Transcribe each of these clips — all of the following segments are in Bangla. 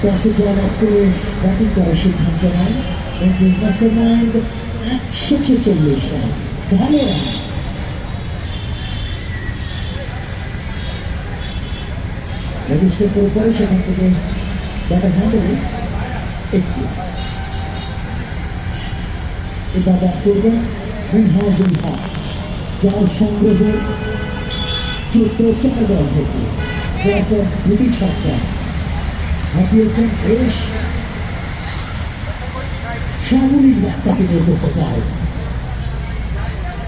টসে জবাব করে ব্যাটিং করার সিদ্ধান্ত নেন এন্ট্রিজ মাস্টার মাইন্ড একশো ছেচল্লিশ রান ভালো রান রেজিস্টার করে পরে সেখান থেকে ব্যাটার হ্যান্ডেলে একটু এবার ব্যাট করবেন মিনহাজুল হক যার সংগ্রহ চোদ্দ চার বল থেকে পরপর দুটি ছক্কা হাঁপিয়েছেন বেশ সামরিক বের করতে পারে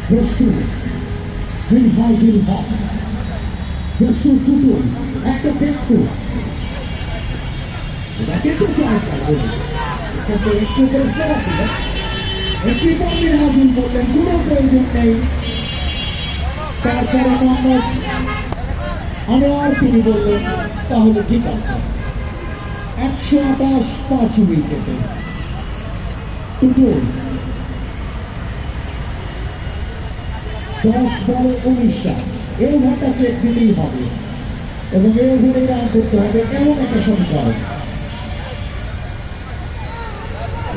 প্রস্তুত মিনহাজুল হক প্রস্তুত দুটো, একটা দেখো এটা কিন্তু চার পারবে একটু একটি বন্দির হাজির করলেন, কোনো প্রয়োজন নেই। তারপরে মোহাম্মদ আনোয়ার তিনি বললেন তাহলে ঠিক আছে। একশো আঠাশ পাঁচ উইকেটে। দুটো দশ বলে উনিশ এই ওভারটাকে দিতেই হবে। এবং এই ওভারে রান করতে হবে, এমন একটা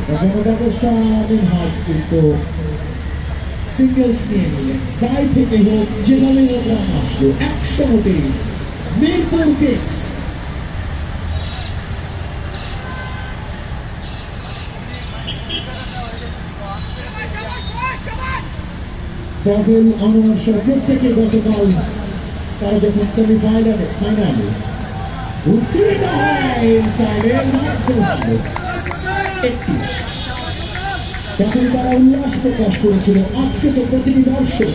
সমীকরণ জনব্যবস্থা মিনহাজ কিন্তু সিঙ্গেলস নিয়ে নিলেন গায়ে থেকে হোক যেভাবে হোক রান আসলো একশো মতেই মিরপুর কিংস পবেল আনোয়ার সহ প্রত্যেকে গতকাল তারা যখন সেমিফাইনালে ফাইনালে উত্তীর্ণ হয় ইনসাইডে একটি তখন তারা উল্লাস প্রকাশ করেছিল আজকে তো প্রতিটি দর্শক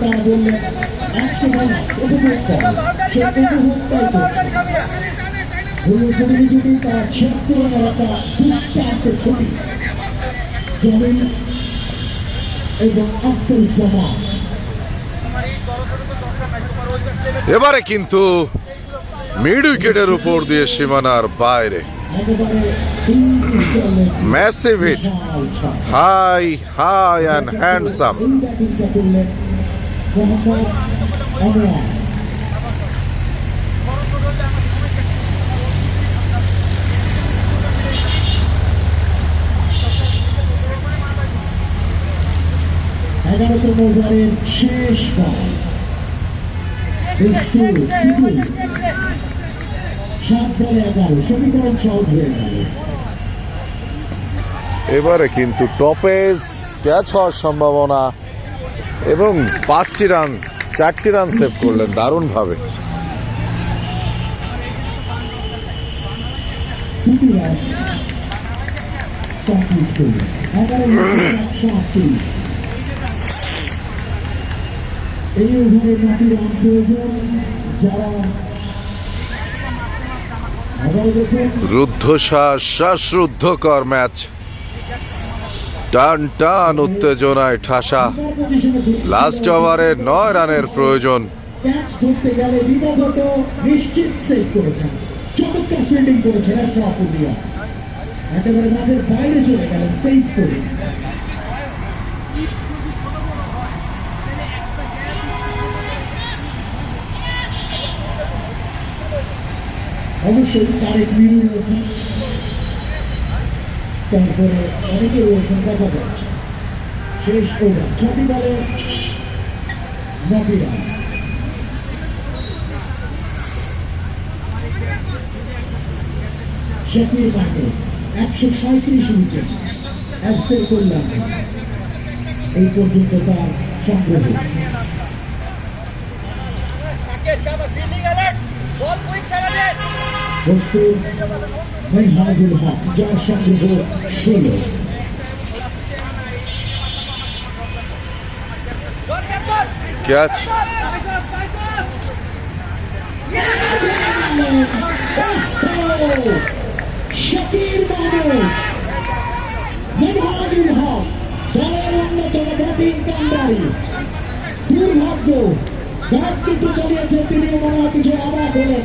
তারা বললেন আজকে মানুষ উপভোগ করে সে উপভোগটাই করছে প্রতিনিধি তারা ছবি জমিন এবং আব্দুল এবারে কিন্তু মিড উইকেটের উপর দিয়ে সীমানার বাইরে। একেবারে তিন চলে ম্যাসিভ হিট বিশাল ছক। হাই হাই অ্যান্ড হ্যান্ডসাম এই ব্যাটিংটা করলেন মোহাম্মদ আনোয়ার এগারোতম ওভারের শেষ বল প্রস্তুত টিটু এবারে কিন্তু টপেজ ক্যাচ হওয়ার সম্ভাবনা এবং পাঁচটি রান, চারটি রান সেভ করলেন দারুণভাবে। এই যারা রুদ্ধশ্বাস শ্বাসরুদ্ধকর ম্যাচ। টান টান, উত্তেজনায় ঠাসা। লাস্ট ওভারে নয় রানের প্রয়োজন। একেবারে মাঠের বাইরে চলে গেলেন সেভ করে। অবশ্যই তারেক মিরু রয়েছেন তারপরে অনেকে রয়েছেন দেখা যায় শেষ ওভার ছটি বলে নটি রান মাকে একশো সাঁত্রিশ উইকেট অ্যাবসেন্ট করলাম এই পর্যন্ত তার সংগ্রহ বস্তু মেনহাজুল হক যার সংগ্রহ ষোলো। ক্যাচ শাকির মাহমুদ মেনহাজুল হক দলের অন্যতম ব্যাটিং কান্ডারি দুর্ভাগ্য ব্যাট কিন্তু চালিয়েছেন তিনি মনে হয় কিছু অবাক হলেন।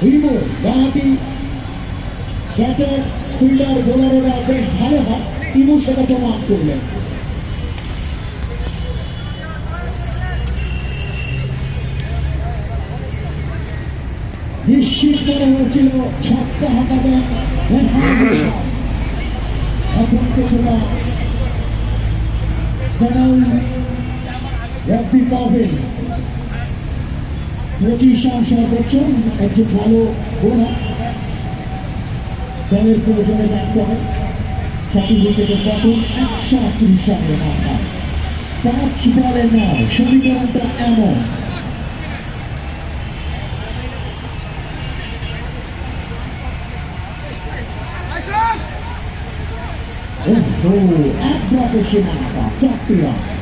হিমো বাহাতি ব্যাটার ফিল্ডার, বোলারেরা বেশ ভালো হয়। ইমু সেটা প্রমাণ করলেন। নিশ্চিত মনে হয়েছিল, ছক্কা হাঁকাবেন এখন কিছুটা সানাউল রব্বি পাবেন পঁচিশ রান সর্বোচ্চ একজন ভালো বোলার দলের প্রয়োজনে ব্যাট করে সঠিক উইকেটের পতন একশো আটত্রিশ রানের মাথা পাঁচ বলে নয়, সমীকরণটা এমন। ওহো এক ব্লকে সীমানা চারটি রান